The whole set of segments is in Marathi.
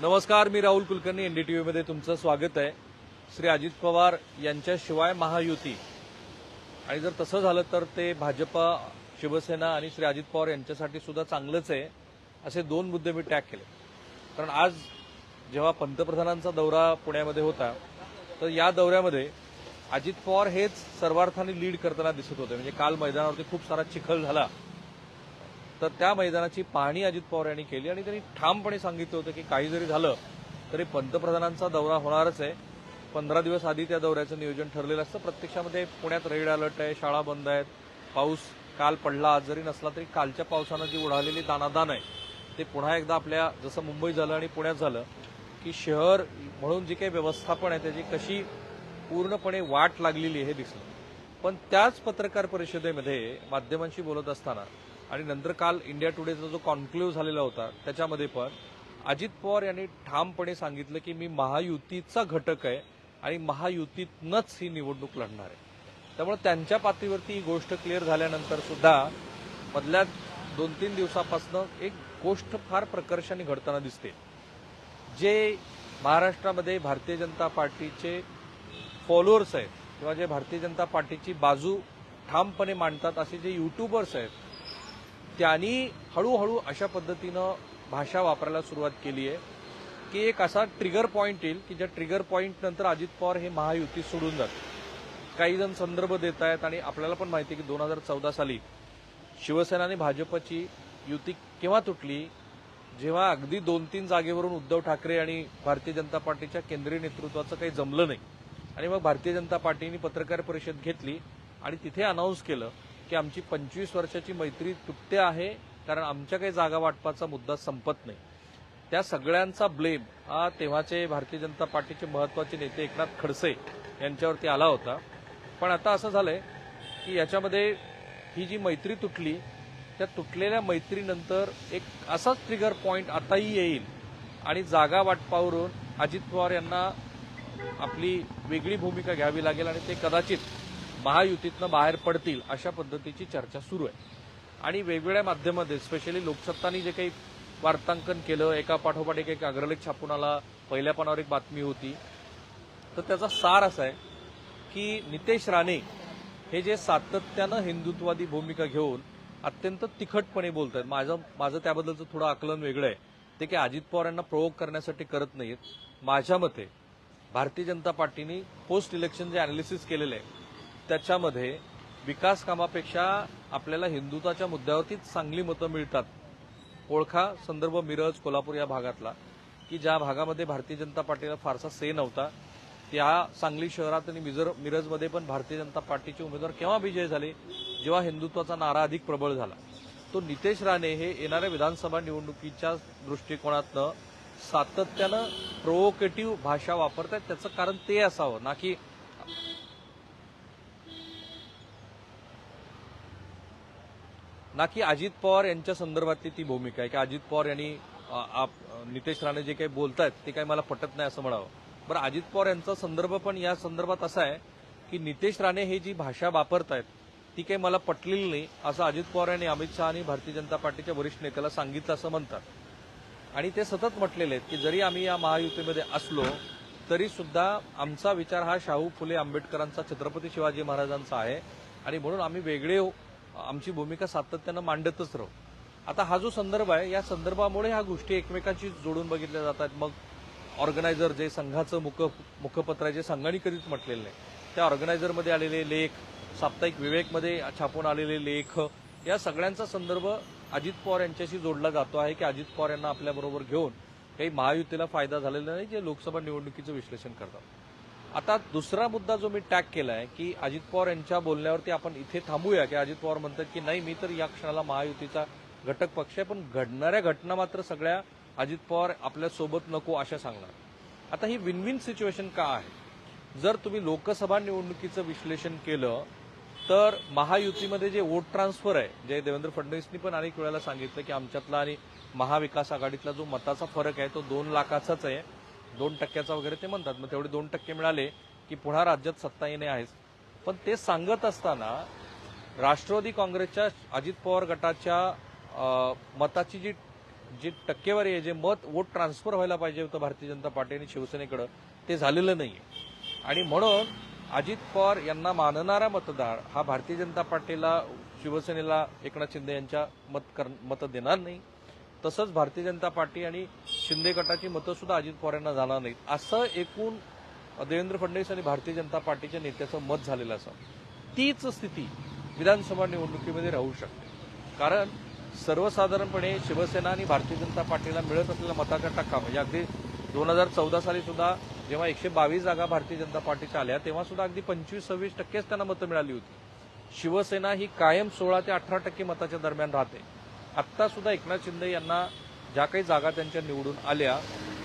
नमस्कार मी राहुल कुलकर्णी एनडीटीव्ही मध्ये तुमचं स्वागत आहे. श्री अजित पवार यांच्याशिवाय महायुती. आणि जर तसं झालं तर ते भाजपा शिवसेना आणि श्री अजित पवार यांच्यासाठी सुद्धा चांगलंच आहे असे दोन मुद्दे मी टॅग केले. कारण आज जेव्हा पंतप्रधानांचा दौरा पुण्यामध्ये होता तर या दौऱ्यामध्ये अजित पवार हेच सर्वार्थाने लीड करताना दिसत होते. म्हणजे काल मैदानावरती खूप सारा चिखल झाला. तर त्या मैदानाची पाहणी अजित पवार यांनी केली आणि त्यांनी ठामपणे सांगितलं होतं की काही जरी झालं तरी पंतप्रधानांचा दौरा होणारच आहे. पंधरा दिवस आधी त्या दौऱ्याचं नियोजन ठरलेलं असतं. प्रत्यक्षामध्ये पुण्यात रेड अलर्ट आहे शाळा बंद आहेत पाऊस काल पडला आज जरी नसला तरी कालच्या पावसानं जी उडालेली दानादान आहे ते पुन्हा एकदा आपल्या जसं मुंबई झालं आणि पुण्यात झालं की शहर म्हणून जी काही व्यवस्थापन आहे त्याची कशी पूर्णपणे वाट लागलेली हे दिसलं. पण त्याच पत्रकार परिषदेमध्ये माध्यमांशी बोलत असताना आणि नंतर काल इंडिया टुडेचा जो कॉन्क्लेव्ह झालेला होता त्याच्यामध्ये पण अजित पवार यांनी ठामपणे सांगितलं की मी महायुतीचा घटक आहे आणि महायुतीतनच ही निवडणूक लढणार आहे. त्यामुळे त्यांच्या पातळीवरती ही गोष्ट क्लिअर झाल्यानंतर सुद्धा मधल्या दोन तीन दिवसापासून एक गोष्ट फार प्रकर्षाने घडताना दिसते. जे महाराष्ट्रामध्ये भारतीय जनता पार्टीचे फॉलोअर्स आहेत किंवा जे भारतीय जनता पार्टीची बाजू ठामपणे मांडतात असे जे युट्यूबर्स आहेत त्यांनी हळूहळू अशा पद्धतीनं भाषा वापरायला सुरुवात केली आहे की एक असा ट्रिगर पॉईंट येईल की ज्या ट्रिगर पॉईंट नंतर अजित पवार हे महायुती सोडून जातात. काही जण संदर्भ देत आहेत आणि आपल्याला पण माहिती आहे की दोन हजार चौदा साली शिवसेना आणि भाजपची युती केव्हा तुटली? जेव्हा अगदी दोन तीन जागेवरून उद्धव ठाकरे आणि भारतीय जनता पार्टीच्या केंद्रीय नेतृत्वाचं काही जमलं नाही. आणि मग भारतीय जनता पार्टीने पत्रकार परिषद घेतली आणि तिथे अनाऊन्स केलं की आमची पंचवीस वर्षाची मैत्री तुटते आहे कारण आमच्या काही जागा वाटपाचा मुद्दा संपत नाही. त्या सगळ्यांचा ब्लेम हा तेव्हाचे भारतीय जनता पार्टीचे महत्त्वाचे नेते एकनाथ खडसे यांच्यावरती आला होता. पण आता असं झालंय की याच्यामध्ये ही जी मैत्री तुटली त्या तुटलेल्या मैत्रीनंतर एक असाच ट्रिगर पॉईंट आताही येईल. आणि जागा वाटपावरून अजित पवार यांना आपली वेगळी भूमिका घ्यावी लागेल आणि ते कदाचित महायुतीतनं बाहेर पडतील अशा पद्धतीची चर्चा सुरू आहे. आणि वेगवेगळ्या माध्यमामध्ये स्पेशली लोकसत्तानी जे काही वार्तांकन केलं एका पाठोपाठ एक एक अग्रलेख छापून आला पहिल्या पानावर एक बातमी होती. तर त्याचा सार असा आहे की नितेश राणे हे जे सातत्यानं हिंदुत्वादी भूमिका घेऊन अत्यंत तिखटपणे बोलत आहेत. माझं माझं त्याबद्दलचं थोडं आकलन वेगळं आहे. ते की अजित पवार यांना प्रयोग करण्यासाठी करत नाहीत. माझ्या मते भारतीय जनता पार्टीने पोस्ट इलेक्शन जे अनालिसिस केलेलं आहे त्याच्यामध्ये विकास कामापेक्षा आपल्याला हिंदुत्वाच्या मुद्द्यावरतीच चांगली मतं मिळतात. ओळखा संदर्भ मिरज कोल्हापूर या भागातला की ज्या भागामध्ये भारतीय जनता पार्टीला फारसा से नव्हता. त्या सांगली शहरात आणि मिजर मिरजमध्ये पण भारतीय जनता पार्टीचे उमेदवार केव्हा विजय झाले? जेव्हा हिंदुत्वाचा नारा अधिक प्रबळ झाला. तो नितेश राणे हे येणाऱ्या विधानसभा निवडणुकीच्या दृष्टिकोनातनं सातत्यानं प्रोवोकेटिव्ह भाषा वापरतात त्याचं कारण ते असावं. ना की ना की अजित पवार यांच्या संदर्भातली ती भूमिका आहे की अजित पवार यांनी आप- नितेश राणे जे काही बोलतायत ते काही मला पटत नाही असं म्हणावं. बरं अजित पवार यांचा संदर्भ पण या संदर्भात असा आहे की नितेश राणे हे जी भाषा वापरतायत ती काही मला पटलेली नाही असं अजित पवार यांनी अमित शहा आणि भारतीय जनता पार्टीच्या वरिष्ठ नेत्याला सांगितलं असं म्हणतात. आणि ते सतत म्हटलेले आहेत की जरी आम्ही या महायुतीमध्ये असलो तरी सुद्धा आमचा विचार हा शाहू फुले आंबेडकरांचा छत्रपती शिवाजी महाराजांचा आहे. आणि म्हणून आम्ही वेगळे आमची भूमिका सातत्यानं मांडतच राहू. आता हा जो संदर्भ आहे या संदर्भामुळे ह्या गोष्टी एकमेकांशी जोडून बघितल्या जातात. मग ऑर्गनायझर जे संघाचं मुख मुखपत्र आहे जे संघाने कधीच म्हटलेलं नाही त्या ऑर्गनायझरमध्ये आलेले लेख साप्ताहिक विवेकमध्ये छापून आलेले लेख या सगळ्यांचा संदर्भ अजित पवार यांच्याशी जोडला जातो आहे की अजित पवार यांना आपल्याबरोबर घेऊन काही महायुतीला फायदा झालेला नाही जे लोकसभा निवडणुकीचं विश्लेषण करतात. आता दुसरा मुद्दा जो मी टॅग केला आहे की अजित पवार यांच्या बोलण्यावरती आपण इथे थांबूया की अजित पवार म्हणतात की नाही मी तर या क्षणाला महायुतीचा घटक पक्ष आहे पण घडणाऱ्या घटना मात्र सगळ्या अजित पवार आपल्यासोबत नको अशा सांगणार. आता ही विन विन सिच्युएशन का आहे? जर तुम्ही लोकसभा निवडणुकीचं विश्लेषण केलं तर महायुतीमध्ये जे वोट ट्रान्सफर आहे जे देवेंद्र फडणवीसनी पण अनेक वेळेला सांगितलं की आमच्यातला आणि महाविकास आघाडीतला जो मताचा फरक आहे तो दोन लाखाचाच आहे. दोन टक्क्याचा वगैरे ते म्हणतात. मग तेवढे दोन टक्के मिळाले की पुन्हा राज्यात सत्ता येणे आहेच. पण ते सांगत असताना राष्ट्रवादी काँग्रेसच्या अजित पवार गटाच्या मताची जी जी टक्केवारी आहे जे मत वोट ट्रान्सफर व्हायला पाहिजे होतं भारतीय जनता पार्टी आणि शिवसेनेकडं ते झालेलं नाही आणि म्हणून अजित पवार यांना मानणारा मतदार हा भारतीय जनता पार्टीला शिवसेनेला एकनाथ शिंदे यांच्या मत कर मतं देणार नाही. तसंच भारतीय जनता पार्टी आणि शिंदे गटाची मतं सुद्धा अजित पवार यांना जाणार नाहीत. असं एकूण देवेंद्र फडणवीस आणि भारतीय जनता पार्टीच्या नेत्याचं मत झालेलं असं. तीच स्थिती विधानसभा निवडणुकीमध्ये राहू शकते. कारण सर्वसाधारणपणे शिवसेना आणि भारतीय जनता पार्टीला मिळत असलेला मताचा टक्का म्हणजे अगदी दोन हजार चौदा साली सुद्धा जेव्हा एकशे बावीस जागा भारतीय जनता पार्टीच्या आल्या तेव्हा सुद्धा अगदी पंचवीस सव्वीस टक्केच त्यांना मतं मिळाली होती. शिवसेना ही कायम सोळा ते अठरा टक्के मताच्या दरम्यान राहते. आत्तासुद्धा एकनाथ शिंदे यांना ज्या काही जागा त्यांच्या निवडून आल्या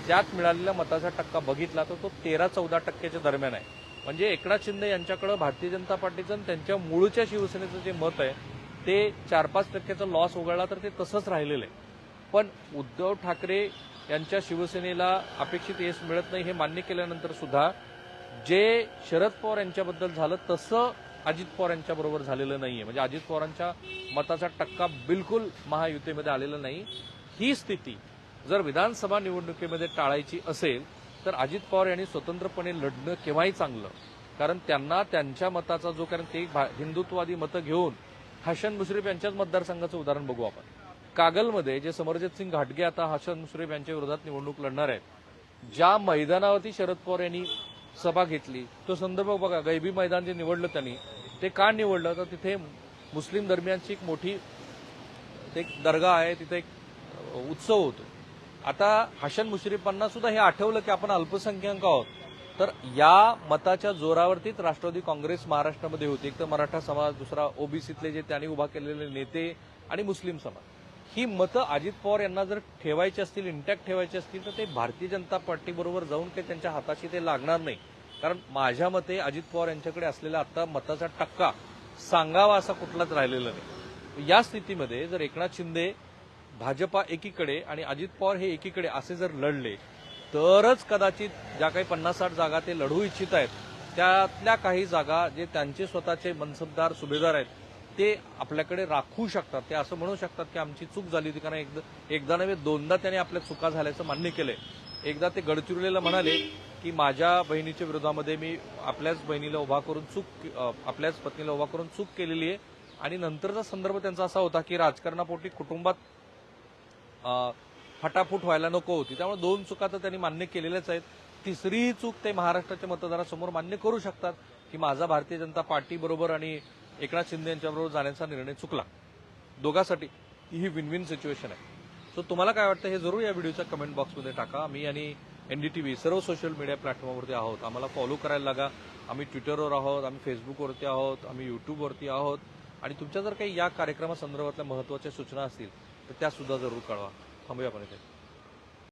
त्यात मिळालेल्या मताचा टक्का बघितला तर तो तेरा चौदा टक्क्याच्या दरम्यान आहे. म्हणजे एकनाथ शिंदे यांच्याकडे भारतीय जनता पार्टीचं आणि त्यांच्या मूळच्या शिवसेनेचं जे मत आहे ते चार पाच टक्क्याचा लॉस उघडला तर ते तसंच राहिलेलं आहे. पण उद्धव ठाकरे यांच्या शिवसेनेला अपेक्षित यश मिळत नाही हे मान्य केल्यानंतर सुद्धा जे शरद पवार यांच्याबद्दल झालं तसं अजित पवार यांच्याबरोबर झालेलं नाहीये. म्हणजे अजित पवारांच्या मताचा टक्का बिलकुल महायुतीमध्ये आलेला नाही. ही स्थिती जर विधानसभा निवडणुकीमध्ये टाळायची असेल तर अजित पवार यांनी स्वतंत्रपणे लढणं केव्हाही चांगलं. कारण त्यांना त्यांच्या मताचा जो कारण ते भा- हिंदुत्ववादी मतं घेऊन हसन मुश्रीफ यांच्याच मतदारसंघाचं उदाहरण बघू आपण. कागलमध्ये जे समरजित सिंग घाटगे आता हसन मुश्रीफ यांच्या विरोधात निवडणूक लढणार आहेत ज्या मैदानावरती शरद पवार यांनी सभा घेतली. तो संदर्भ बघा गैबी मैदान जे निवडलं त्यांनी ते का निवडलं? तर तिथे मुस्लिम धर्मियांची एक मोठी ते एक दर्गा आहे तिथे एक उत्सव होतो. आता हसन मुश्रीफांना सुद्धा हे आठवलं की आपण अल्पसंख्याक आहोत. तर या मताच्या जोरावरतीच राष्ट्रवादी काँग्रेस महाराष्ट्रामध्ये होती. एक तर मराठा समाज दुसरा ओबीसीतले जे त्यांनी उभा केलेले नेते आणि मुस्लिम समाज. ही मतं अजित पवार यांना जर ठेवायची असतील इंटॅक्ट ठेवायची असतील तर ते भारतीय जनता पार्टीबरोबर जाऊन काही त्यांच्या हाताशी ते लागणार नाही. कारण माझ्या मते अजित पवार यांच्याकडे असलेला आता मताचा टक्का सांगावा असा कुठलाच राहिलेला नाही. या स्थितीमध्ये जर एकनाथ शिंदे भाजपा एकीकडे आणि अजित पवार हे एकीकडे असे जर लढले तरच कदाचित ज्या काही पन्नास साठ जागा ते लढू इच्छित आहेत त्यातल्या काही जागा जे त्यांचे स्वतःचे मनसबदार सुभेदार आहेत ते आपल्याकडे राखू शकतात. ते असं म्हणू शकतात की आमची चूक झाली होती. कारण एकदा एकदा नव्हे दोनदा त्याने आपल्या चुका झाल्याचं मान्य केलंय. एकदा ते गडचिरोलीला म्हणाले की माझ्या बहिणीच्या विरोधामध्ये मी आपल्याच बहिणीला उभा करून चूक आपल्याच पत्नीला उभा करून चूक केलेली आहे. आणि नंतरचा संदर्भ त्यांचा असा होता की राजकारणापोटी कुटुंबात फटाफूट व्हायला नको होती. त्यामुळे दोन चुका तर त्यांनी मान्य केलेल्याच आहेत. तिसरीही चूक ते महाराष्ट्राच्या मतदारासमोर मान्य करू शकतात की माझा भारतीय जनता पार्टी बरोबर आणि एकनाथ शिंदे यांच्याबरोबर जाण्याचा निर्णय चुकला. दोघांसाठी ही विन विन सिच्युएशन आहे. सो तुम्हाला काय वाटतं हे जरूर या व्हिडिओच्या कमेंट बॉक्समध्ये टाका. मी आणि एनडीटीव्ही सर्व सोशल मीडिया प्लॅटफॉर्मवरती आहोत. आम्हाला फॉलो करायला लागा. आम्ही ट्विटरवर आहोत आम्ही फेसबुकवरती आहोत आम्ही युट्यूबवरती आहोत. आणि तुमच्या जर काही या कार्यक्रमासंदर्भातल्या महत्त्वाच्या सूचना असतील तर त्यासुद्धा जरूर कळवा. थांबूया आपण इथे.